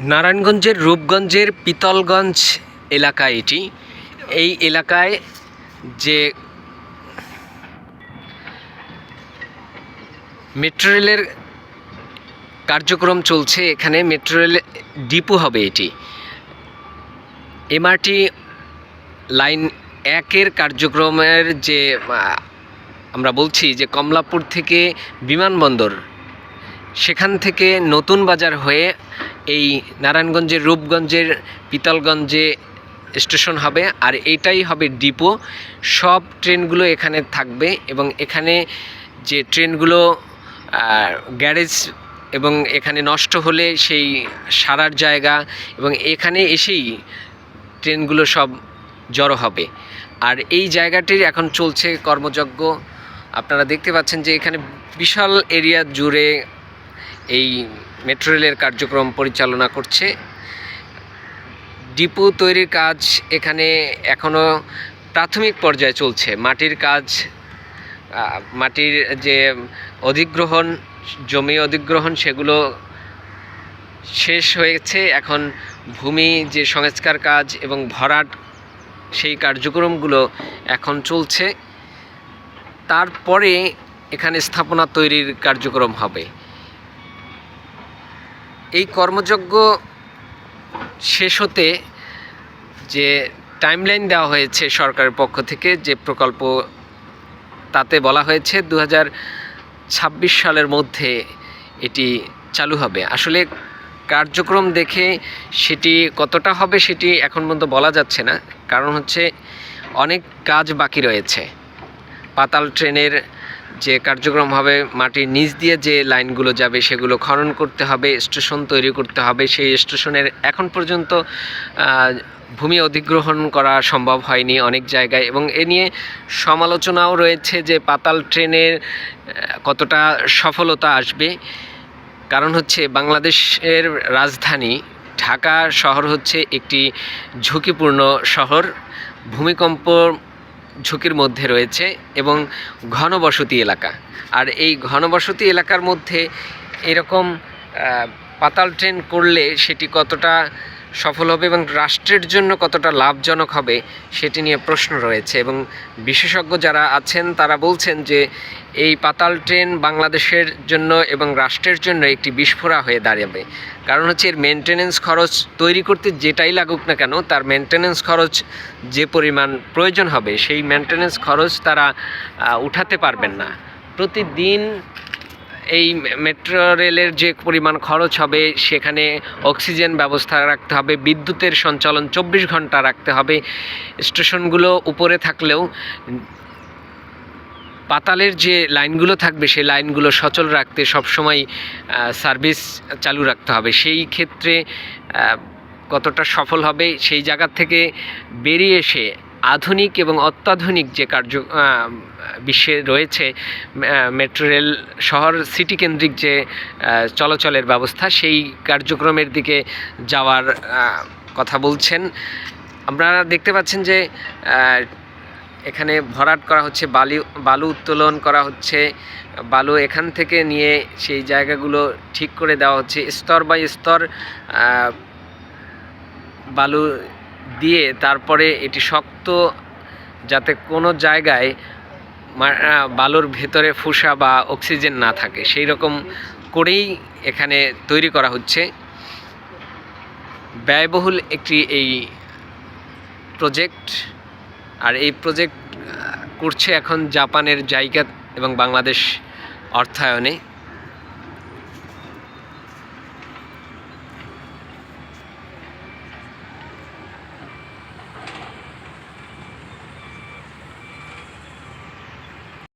নারায়ণগঞ্জের রূপগঞ্জের পিতলগঞ্জ এলাকা এটি। এই এলাকায় যে মেট্রো রেলের কার্যক্রম চলছে, এখানে মেট্রো রেল ডিপো হবে এটি। এমআরটি লাইন একের কার্যক্রমের যে আমরা বলছি যে কমলাপুর থেকে বিমানবন্দর, সেখান থেকে নতুন বাজার হয়ে এই নারায়ণগঞ্জের, রূপগঞ্জের, পিতলগঞ্জে স্টেশন হবে আর এটাই হবে ডিপো। সব ট্রেনগুলো এখানে থাকবে এবং এখানে যে ট্রেনগুলো গ্যারেজ এবং এখানে নষ্ট হলে সেই সারার জায়গা এবং এখানে এসেই ট্রেনগুলো সব জড়ো হবে। আর এই জায়গাটির এখন চলছে কর্মযজ্ঞ। আপনারা দেখতে পাচ্ছেন যে এখানে বিশাল এরিয়া জুড়ে এই মেট্রো রেলের কার্যক্রম পরিচালনা করছে। ডিপো তৈরির কাজ এখানে এখনও প্রাথমিক পর্যায়ে চলছে। মাটির কাজ মাটির যে অধিগ্রহণ, জমি অধিগ্রহণ সেগুলো শেষ হয়েছে। এখন ভূমি যে সংস্কার কাজ এবং ভরাট সেই কার্যক্রমগুলো এখন চলছে। তারপরে এখানে স্থাপনা তৈরির কার্যক্রম হবে। এই কর্মযজ্ঞ শেষ হতে যে টাইমলাইন দেওয়া হয়েছে সরকারের পক্ষ থেকে, যে প্রকল্প তাতে বলা হয়েছে দু ছাব্বিশ সালের মধ্যে এটি চালু হবে। আসলে কার্যক্রম দেখে সেটি কতটা হবে সেটি এখন পর্যন্ত বলা যাচ্ছে না। কারণ হচ্ছে অনেক কাজ বাকি রয়েছে। পাতাল ট্রেনের যে কার্যক্রম হবে মাটির নিচ দিয়ে যে লাইনগুলো যাবে সেগুলো খনন করতে হবে, স্টেশন তৈরি করতে হবে, সেই স্টেশনের এখন পর্যন্ত ভূমি অধিগ্রহণ করা সম্ভব হয়নি অনেক জায়গায় এবং এ নিয়ে সমালোচনাও রয়েছে যে পাতাল ট্রেনের কতটা সফলতা আসবে। কারণ হচ্ছে বাংলাদেশের রাজধানী, ঢাকা শহর হচ্ছে একটি ঝুঁকিপূর্ণ শহর। ভূমিকম্প ঝুঁকির মধ্যে রয়েছে এবং ঘনবসতি এলাকা। আর এই ঘনবসতি এলাকার মধ্যে এরকম পাতাল ট্রেন করলে সেটি কতটা সফল হবে এবং রাষ্ট্রের জন্য কতটা লাভজনক হবে সেটি নিয়ে প্রশ্ন রয়েছে এবং বিশেষজ্ঞ যারা আছেন তারা বলছেন যে এই পাতাল ট্রেন বাংলাদেশের জন্য এবং রাষ্ট্রের জন্য একটি বিস্ফোরা হয়ে দাঁড়াবে। কারণ হচ্ছে এর মেনটেনেন্স খরচ তৈরি করতে যেটাই লাগুক না কেন, তার মেনটেনেন্স খরচ যে পরিমাণ প্রয়োজন হবে, সেই মেনটেনেন্স খরচ তারা উঠাতে পারবেন না। প্রতিদিন এই মেট্রো রেলের যে পরিমাণ খরচ হবে, সেখানে অক্সিজেন ব্যবস্থা রাখতে হবে, বিদ্যুতের সঞ্চালন চব্বিশ ঘণ্টা রাখতে হবে। স্টেশনগুলো উপরে থাকলেও পাতালের যে লাইনগুলো থাকবে, সেই লাইনগুলো সচল রাখতে সবসময় সার্ভিস চালু রাখতে হবে। সেই ক্ষেত্রে কতটা সফল হবে, সেই জায়গা থেকে বেরিয়ে এসে আধুনিক এবং অত্যাধুনিক যে কার্য বিশ্বে রয়েছে মেট্রো রেল শহর সিটি কেন্দ্রিক যে চলাচলের ব্যবস্থা, সেই কার্যক্রমের দিকে যাওয়ার কথা বলছেন। আপনারা দেখতে পাচ্ছেন যে এখানে ভরাট করা হচ্ছে, বালি, বালু উত্তোলন করা হচ্ছে, বালু এখান থেকে নিয়ে সেই জায়গাগুলো ঠিক করে দেওয়া হচ্ছে, স্তর বাই স্তর বালু দিয়ে তারপরে এটি শক্ত যাতে কোনো জায়গায় বালুর ভেতরে ফুসা বা অক্সিজেন না থাকে। সেই রকম করেই এখানে তৈরি করা হচ্ছে। ব্যয়বহুল একটি এই প্রজেক্ট। আর এই প্রজেক্ট করছে এখন জাপানের জায়গা এবং বাংলাদেশ অর্থায়নে।